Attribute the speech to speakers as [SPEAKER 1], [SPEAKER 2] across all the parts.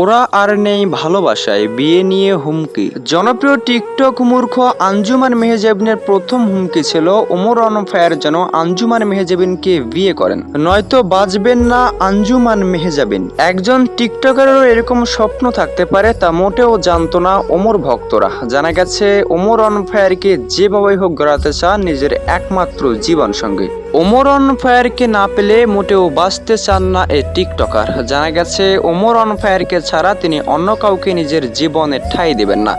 [SPEAKER 1] ওরা আর নেই ভালোবাসায়, বিয়ে নিয়ে হুমকি। জনপ্রিয় টিকটক মূর্খ আঞ্জুমান মেহেজাবিনের প্রথম হুমকি ছিল, ওমর অনফায়ার যেন আঞ্জুমান মেহেজাবিনকে বিয়ে করেন। নয়তো বাঁচবেন না আঞ্জুমান মেহেজাবিন। একজন টিকটকারেরও এরকম স্বপ্ন থাকতে পারে, তা মোটেও জানতো না ওমর ভক্তরা। জানা গেছে, ওমর অনফায়ারকে যেভাবেই হোক গড়াতে চান নিজের একমাত্র জীবন সঙ্গী ওমর অন ফায়ারকে না পেলে মোটেও বাঁচতে চান না এই টিকটকার। জানা গেছে, ওমর অন ফায়ারকে ছাড়া তিনি অন্য কাউকে নিজের জীবনে ঠাঁই দেবেন না।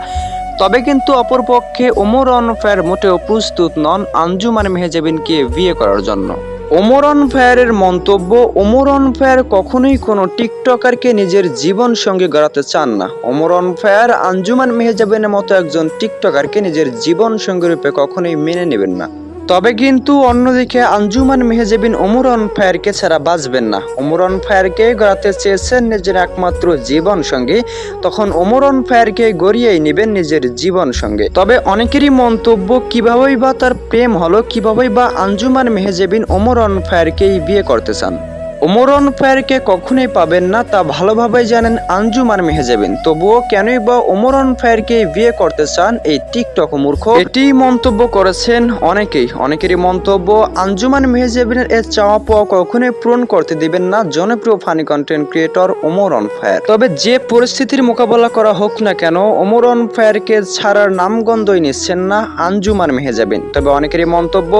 [SPEAKER 1] তবে কিন্তু অপরপক্ষে ওমর অন ফায়ার মোটেও প্রস্তুত নন আঞ্জুমান মেহেজাবিনকে বিয়ে করার জন্য। ওমর অন ফায়ারের মন্তব্য, ওমর অন ফায়ার কখনোই কোনো টিকটকারকে নিজের জীবন সঙ্গে গড়াতে চান না। ওমর অন ফায়ার আঞ্জুমান মেহেজাবিনের মতো একজন টিকটকারকে নিজের জীবন সঙ্গী রূপে কখনোই মেনে নেবেন না। তবে কিন্তু অন্যদিকে আঞ্জুমান মেহেজেবিন ওমরন ফায়ারকে ছাড়া বাঁচবেন না। ওমরন ফায়ারকে গড়াতে চেয়েছেন নিজের একমাত্র জীবন সঙ্গে। তখন ওমরন ফায়ারকে গড়িয়েই নেবেন নিজের জীবন সঙ্গে। তবে অনেকেরই মন্তব্য, কিভাবেই বা তার প্রেম হলো, কিভাবেই বা আঞ্জুমান মেহেজেবিন ওমরন ফায়ারকেই বিয়ে করতে চান? ওমরন ফায়ারকে কখনোই পাবেন না, তা ভালোভাবেই জানেন আঞ্জুমান মেহেজাবিন। তবুও কেনই বা ওমরন ফায়ারকে বিয়ে করতে চান এই টিকটক মূর্খ? এটি মন্তব্য করেছেন অনেকেই। অনেকেরই মন্তব্য, আঞ্জুমান মেহেজাবিনের এ চাওয়া পাওয়া কখনোই পূরণ করতে দিবেন না জনপ্রিয় funny content creator Omar on fire. তবে যে পরিস্থিতির মোকাবেলা করা হোক না কেন, ওমরন ফায়ারকে ছাড়ার নামগন্ধই নিচ্ছেন না আঞ্জুমান মেহেজাবিন। তবে অনেকেরই মন্তব্য,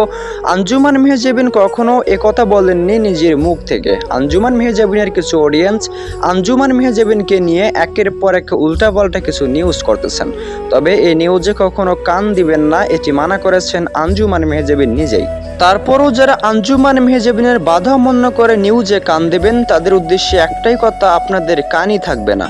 [SPEAKER 1] আঞ্জুমান মেহেজাবিন কখনো একথা বলেননি নিজের মুখ থেকে আঞ্জুমান মেহজাবিনের কিছু অডিয়েন্স আঞ্জুমান মেহজাবিনকে নিয়ে একের পর এক উল্টাপাল্টা কিছু নিউজ করতেছেন। তবে এই নিউজে কখনো কান দিবেন না, এটি মানা করেছেন আঞ্জুমান মেহজাবিন নিজেই। তারপরও যারা আঞ্জুমান মেহজাবিনের বাধা অমান্য করে নিউজে কান দেবেন, তাদের উদ্দেশ্যে একটাই কথা, আপনাদের কানই থাকবে না।